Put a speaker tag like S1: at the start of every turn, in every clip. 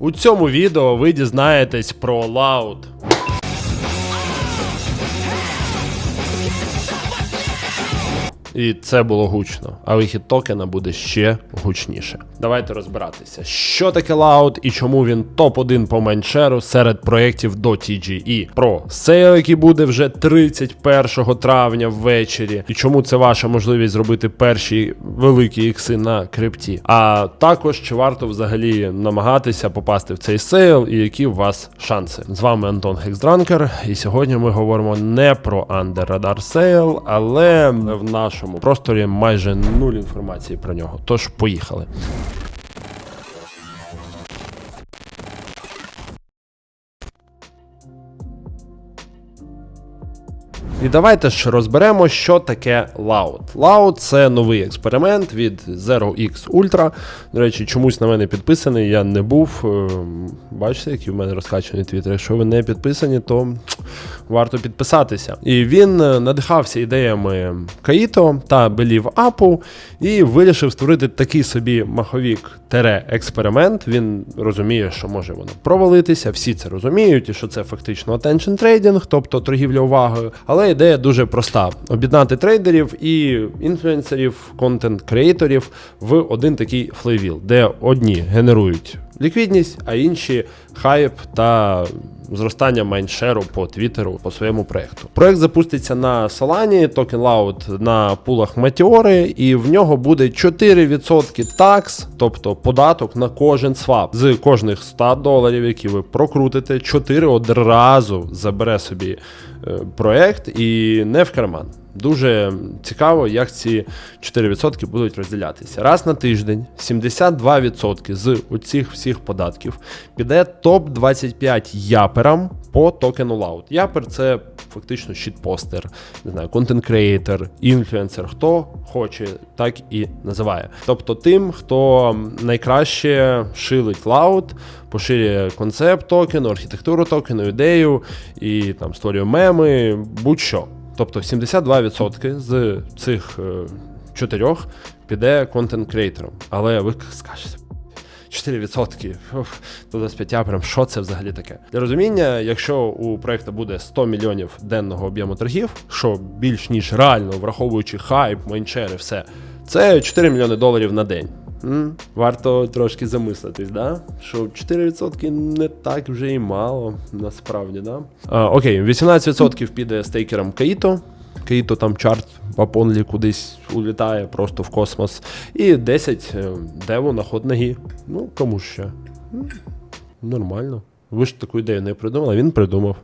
S1: У цьому відео ви дізнаєтесь про Loud. І це було гучно, а вихід токена буде ще гучніше. Давайте розбиратися, що таке Loud і чому він топ-1 по майншеру серед проєктів до TGE. Про сейл, який буде вже 31 травня ввечері, і чому це ваша можливість зробити перші великі ікси на крипті. А також чи варто взагалі намагатися попасти в цей сейл і які у вас шанси. З вами Антон Хексдранкер, і сьогодні ми говоримо не про Under Radar Sale, але в нашому просторі майже нуль інформації про нього. Тож поїхали. І давайте ж розберемо, що таке Loud. Loud це новий експеримент від Zero X Ultra. До речі, чомусь на мене підписаний, я не був. Ем, Бачите, який в мене розкачаний твіттер. Якщо ви не підписані, то варто підписатися. І він е, надихався ідеями Каїто та Believe Apple і вирішив створити такий собі маховік тере експеримент. Він розуміє, що може воно провалитися, всі це розуміють, і що це фактично attention trading, тобто торгівля увагою. Але ідея дуже проста: об'єднати трейдерів і інфлюенсерів, контент-креаторів в один такий флейвіл, де одні генерують ліквідність, а інші хайп та зростання майншеру по Твіттеру по своєму проекту. Проект запуститься на Solana, токен Loud на пулах Meteor, і в нього буде 4% такс, тобто податок на кожен свап. З кожних 100 доларів, які ви прокрутите, 4 одразу забере собі е, проект і не в карман. Дуже цікаво, як ці 4% будуть розділятися. Раз на тиждень 72% з оцих всіх податків піде топ-25 яперам по токену Loud. Япер це фактично щитпостер, не знаю, контент-креатор, інфлюенсер, хто хоче, так і називає. Тобто тим, хто найкраще шилить Loud, поширює концепт токену, архітектуру токену, ідею і там створює меми, будь-що. Тобто 72% з цих е, чотирьох піде контент-креатором. Але ви скажете. 4% уф, до 25 прям що це взагалі таке? Для розуміння, якщо у проекту буде 100 мільйонів денного об'єму торгів, що більш ніж реально, враховуючи хайп, майнчери, все, це 4 мільйони доларів на день. Варто трошки замислитись, да? що 4% не так вже і мало, насправді, да? А, окей, 18% піде стейкерам Каїто. Каїто там чарт Апонлі кудись улітає просто в космос. І 10 е, деву на ход ноги. Ну, кому ще? Нормально. Ви ж таку ідею не придумали, він придумав.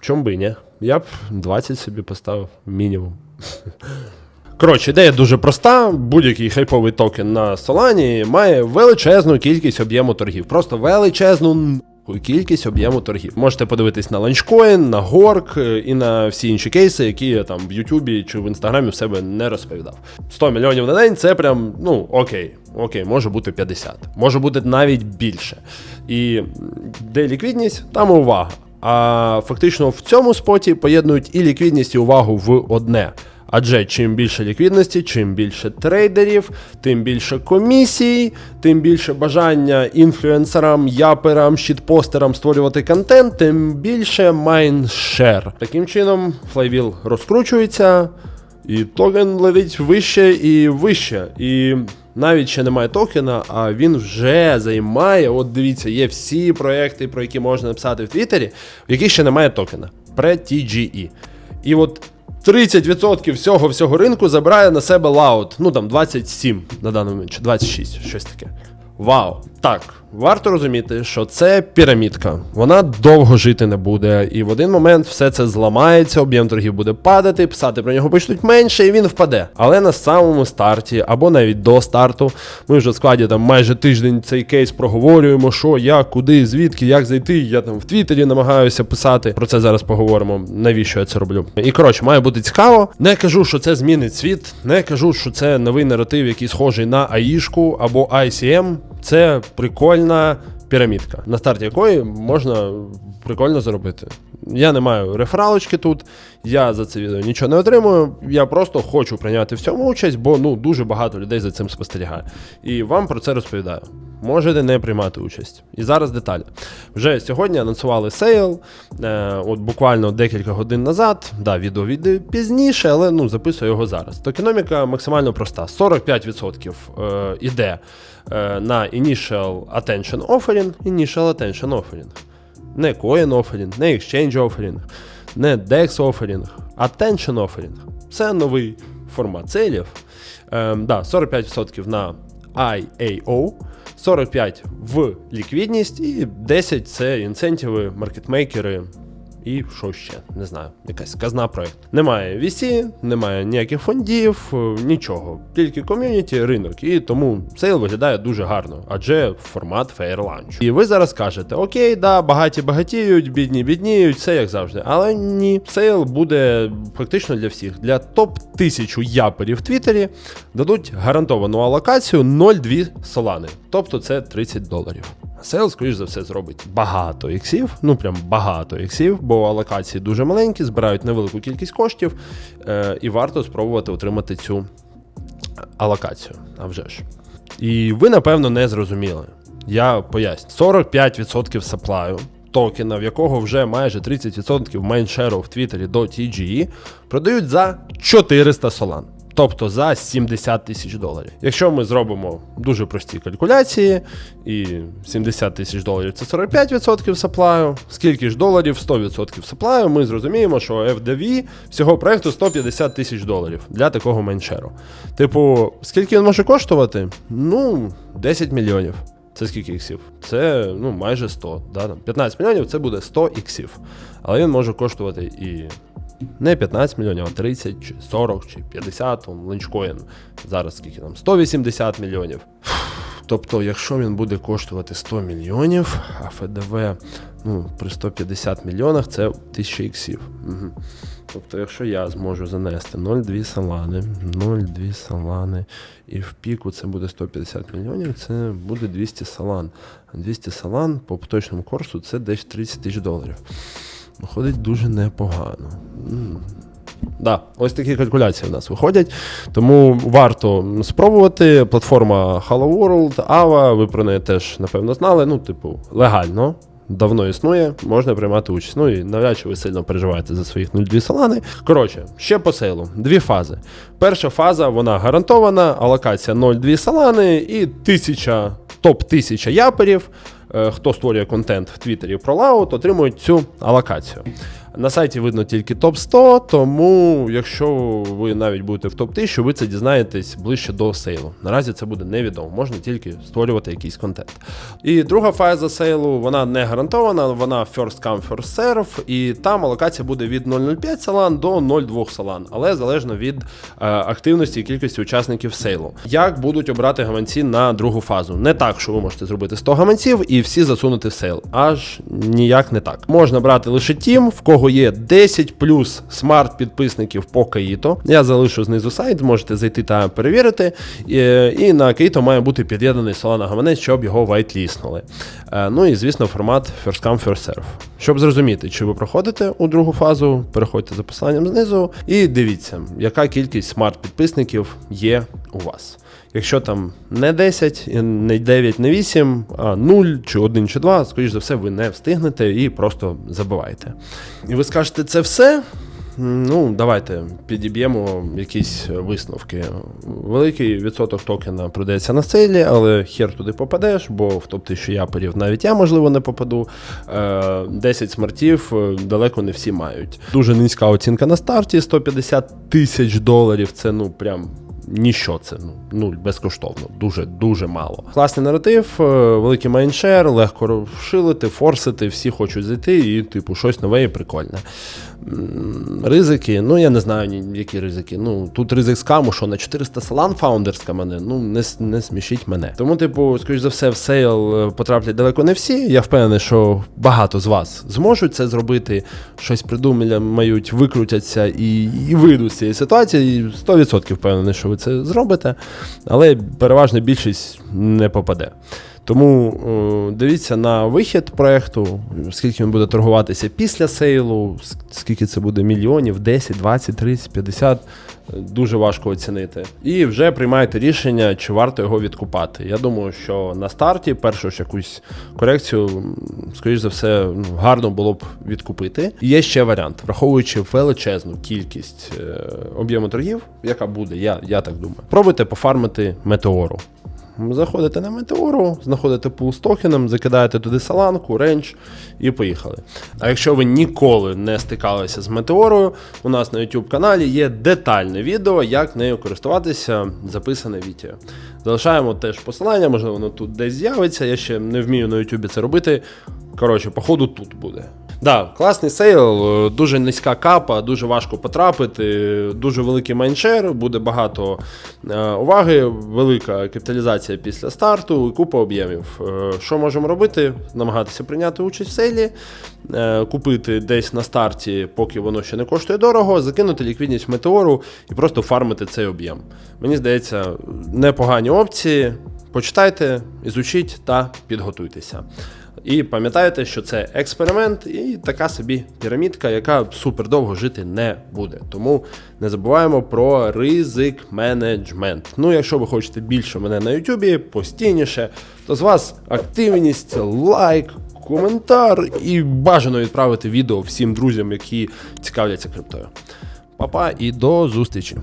S1: Чом би ні? Я б 20 собі поставив мінімум. Коротше, ідея дуже проста. Будь-який хайповий токен на Solana має величезну кількість об'єму торгів. Просто величезну кількість об'єму торгів. Можете подивитись на Launchcoin, на Горк е, і на всі інші кейси, які я там в Ютубі чи в Інстаграмі в себе не розповідав. 100 мільйонів на день це прям, ну окей. Окей, може бути 50, може бути навіть більше. І де ліквідність, там увага. А фактично в цьому споті поєднують і ліквідність, і увагу в одне. Адже чим більше ліквідності, чим більше трейдерів, тим більше комісій, тим більше бажання інфлюенсерам, яперам, щитпостерам створювати контент, тим більше майншер. Таким чином, флайвіл розкручується, і токен летить вище і вище. І навіть ще немає токена, а він вже займає. От дивіться, є всі проекти, про які можна написати в Твіттері, в яких ще немає токена. Pre-TGE. І от 30% всього всього ринку забирає на себе лаут. Ну там 27 на даний момент, чи 26, щось таке. Вау! Так, варто розуміти, що це пірамідка. Вона довго жити не буде, і в один момент все це зламається, об'єм торгів буде падати, писати про нього почнуть менше, і він впаде. Але на самому старті, або навіть до старту, ми вже в складі там майже тиждень цей кейс проговорюємо, що, як, куди, звідки, як зайти. Я там в Твіттері намагаюся писати. Про це зараз поговоримо. Навіщо я це роблю? І коротше, має бути цікаво. Не кажу, що це змінить світ, не кажу, що це новий наратив, який схожий на АІшку або ICM. Це прикольна пірамідка, на старті якої можна прикольно заробити. Я не маю рефералочки тут, я за це відео нічого не отримую. Я просто хочу прийняти в цьому участь, бо ну дуже багато людей за цим спостерігає. І вам про це розповідаю. можете не приймати участь. І зараз деталі. Вже сьогодні анонсували сейл, е, от буквально декілька годин назад. Да, відео відео пізніше, але ну, записую його зараз. Токеноміка максимально проста: 45% е, іде е, на Initial Attention Offering, Initial Attention Offering. Не Coin Offering, не Exchange Offering, не DEX Offering, Attention Offering. Це новий формат сейлів. Ем, да, 45% на IAO, 45% в ліквідність і 10% це інцентиви, маркетмейкери і що ще, не знаю, якась казна проект. Немає VC, немає ніяких фондів, е, нічого. Тільки ком'юніті, ринок. І тому сейл виглядає дуже гарно, адже формат Lunch. І ви зараз кажете: Окей, да, багаті багатіють, бідні бідніють, все як завжди. Але ні, сейл буде фактично для всіх. Для топ 1000 яперів в Твіттері дадуть гарантовану алокацію 0,2 солани. Тобто це 30 доларів. Сейл, скоріш за все, зробить багато іксів, ну прям багато іксів, бо алокації дуже маленькі, збирають невелику кількість коштів, е, і варто спробувати отримати цю алокацію. А вже ж. І ви, напевно, не зрозуміли. Я поясню: 45% саплаю, токена, в якого вже майже 30% майншеру в Твіттері до TGE, продають за 400 солан. Тобто за 70 тисяч доларів. Якщо ми зробимо дуже прості калькуляції, і 70 тисяч доларів це 45% саплаю, скільки ж доларів 100% саплаю, ми зрозуміємо, що FDV всього проекту 150 тисяч доларів для такого меншеру. Типу, скільки він може коштувати? Ну, 10 мільйонів. Це скільки іксів? Це ну, майже 100. Да? 15 мільйонів це буде 100 іксів. Але він може коштувати і не 15 мільйонів, а 30, чи 40, чи 50, он линчкоін. Зараз скільки там? 180 мільйонів. Тобто, якщо він буде коштувати 100 мільйонів, а ФДВ ну, при 150 мільйонах це 1000 іксів. Угу. Тобто, якщо я зможу занести 0,2 салани, 0,2 салани, і в піку це буде 150 мільйонів, це буде 200 салан. А 200 салан по поточному курсу це десь 30 тисяч доларів. Виходить дуже непогано. Да, ось такі калькуляції в нас виходять. Тому варто спробувати. Платформа Hello World, Ava, ви про неї теж, напевно, знали. Ну, типу, легально. Давно існує, можна приймати участь. Ну і навряд чи ви сильно переживаєте за своїх 0,2 салани. Коротше, ще по сейлу. Дві фази. Перша фаза, вона гарантована, алокація 0,2 салани і 1000, топ 1000 яперів. Е, Хто створює контент в Твіттері про лаут, отримують цю алокацію. На сайті видно тільки топ 100, тому якщо ви навіть будете в топ 1000, ви це дізнаєтесь ближче до сейлу. Наразі це буде невідомо, можна тільки створювати якийсь контент. І друга фаза сейлу, вона не гарантована, вона first come, first serve, і там алокація буде від 0,05 салан до 0,2 салан, але залежно від е, активності і кількості учасників сейлу. Як будуть обрати гаманці на другу фазу? Не так, що ви можете зробити 100 гаманців і всі засунути в сейл. Аж ніяк не так. Можна брати лише тім, в кого є 10 плюс смарт-підписників по Каїто. Я залишу знизу сайт, можете зайти та перевірити. І, і на Каїто має бути під'єднаний Solana гаманець, щоб його вайтліснули. Е, Ну і звісно, формат first come, first serve. Щоб зрозуміти, чи ви проходите у другу фазу, переходьте за посиланням знизу і дивіться, яка кількість смарт-підписників є у вас. Якщо там не 10, не 9, не 8, а 0 чи 1 чи 2, скоріш за все, ви не встигнете і просто забивайте. І ви скажете, це все? Ну, давайте підіб'ємо якісь висновки. Великий відсоток токена продається на сейлі, але хер туди попадеш, бо в топ-1000 яперів навіть я, можливо, не попаду. Е, 10 смартів е, далеко не всі мають. Дуже низька оцінка на старті 150 тисяч доларів. Це ну прям. Ніщо це ну нуль безкоштовно, дуже дуже мало. Класний наратив, е, великий майншер, легко розшилити, форсити, всі хочуть зайти, і, типу, щось нове і прикольне. Ризики, ну я не знаю, ні- які ризики. Ну тут ризик скаму, що на 400 салан фаундерська мене, ну не, не смішіть мене. Тому, типу, скоріш за все, в сейл е, потраплять далеко не всі. Я впевнений, що багато з вас зможуть це зробити, щось придумають, викрутяться і, і вийдуть з цієї ситуації. І 100% впевнений, що ви зробите, але переважна більшість не попаде. Тому е, дивіться на вихід проекту, скільки він буде торгуватися після сейлу, скільки це буде мільйонів, 10, 20, 30, 50. е, Дуже важко оцінити. І вже приймайте рішення, чи варто його відкупати. Я думаю, що на старті першу ж якусь корекцію, скоріш за все, ну, гарно було б відкупити. Є ще варіант, враховуючи величезну кількість е, об'єму торгів, яка буде, я, я так думаю. Пробуйте пофармити метеору. Заходите на метеору, знаходите пул з токеном, закидаєте туди саланку, ренч і поїхали. А якщо ви ніколи не стикалися з метеорою, у нас на YouTube каналі є детальне відео, як нею користуватися, записане відео. Залишаємо теж посилання, можливо, воно тут десь з'явиться. Я ще не вмію на YouTube це робити. Коротше, походу тут буде. Да, класний сейл, е, дуже низька капа, дуже важко потрапити, дуже великий майншер, буде багато е, уваги, велика капіталізація після старту і купа об'ємів. Е, що можемо робити? Намагатися прийняти участь в сейлі, купити десь на старті, поки воно ще не коштує дорого, закинути ліквідність в метеору і просто фармити цей об'єм. Мені здається, непогані опції. Почитайте, ізучіть та підготуйтеся. І пам'ятайте, що це експеримент і така собі пірамідка, яка супер довго жити не буде. Тому не забуваємо про ризик менеджмент. Ну, якщо ви хочете більше мене на Ютубі, постійніше, то з вас активність, лайк, коментар і бажано відправити відео всім друзям, які цікавляться криптою. Па-па і до зустрічі!